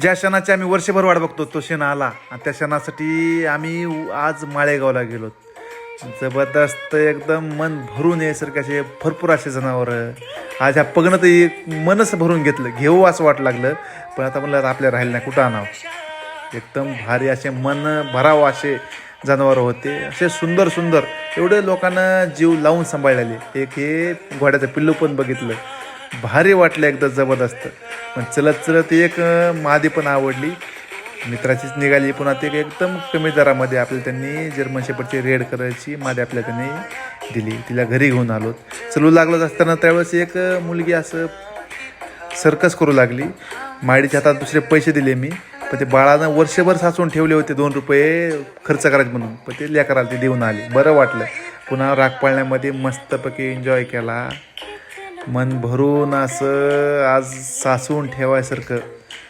ज्या क्षणाची आम्ही वर्षभर वाट बघतो तो क्षण आला. आणि त्या क्षणासाठी आम्ही आज माळेगावला गेलो. जबरदस्त एकदम मन भरून यासारखे असे भरपूर असे जनावरं. आज ह्या पगणं तर एक मनच भरून घेतलं. घेऊ असं वाट लागलं. पण आता म्हणलं आपल्या राहिलं नाही. कुठं आणावं? एकदम भारी असे मन भरावं असे जनावरं होते. असे सुंदर सुंदर. एवढे लोकांना जीव लावून सांभाळलेले. एक हे घोड्याचं पिल्लू पण बघितलं. भारी वाटलं एकदम जबरदस्त. पण चलत चलत एक मादी पण आवडली. मित्राचीच निघाली. पुन्हा ते एकदम कमी दरामध्ये आपल्याला त्यांनी जर्मन शेपटची रेड कलरची मादी आपल्या त्यांनी दिली. तिला घरी घेऊन आलो. चलू लागलोच असताना त्यावेळेस एक मुलगी असं सर्कस करू लागली. माडीच्या हातात दुसरे पैसे दिले मी. पण ते बाळानं वर्षभर साचून ठेवले होते दोन रुपये खर्च करायचे म्हणून. पण ते लेकराला ते देऊन आले. बरं वाटलं. पुन्हा राग पाळण्यामध्ये मस्तपैकी एन्जॉय केला. मन भरून असं आज साचवून ठेवायसारखं.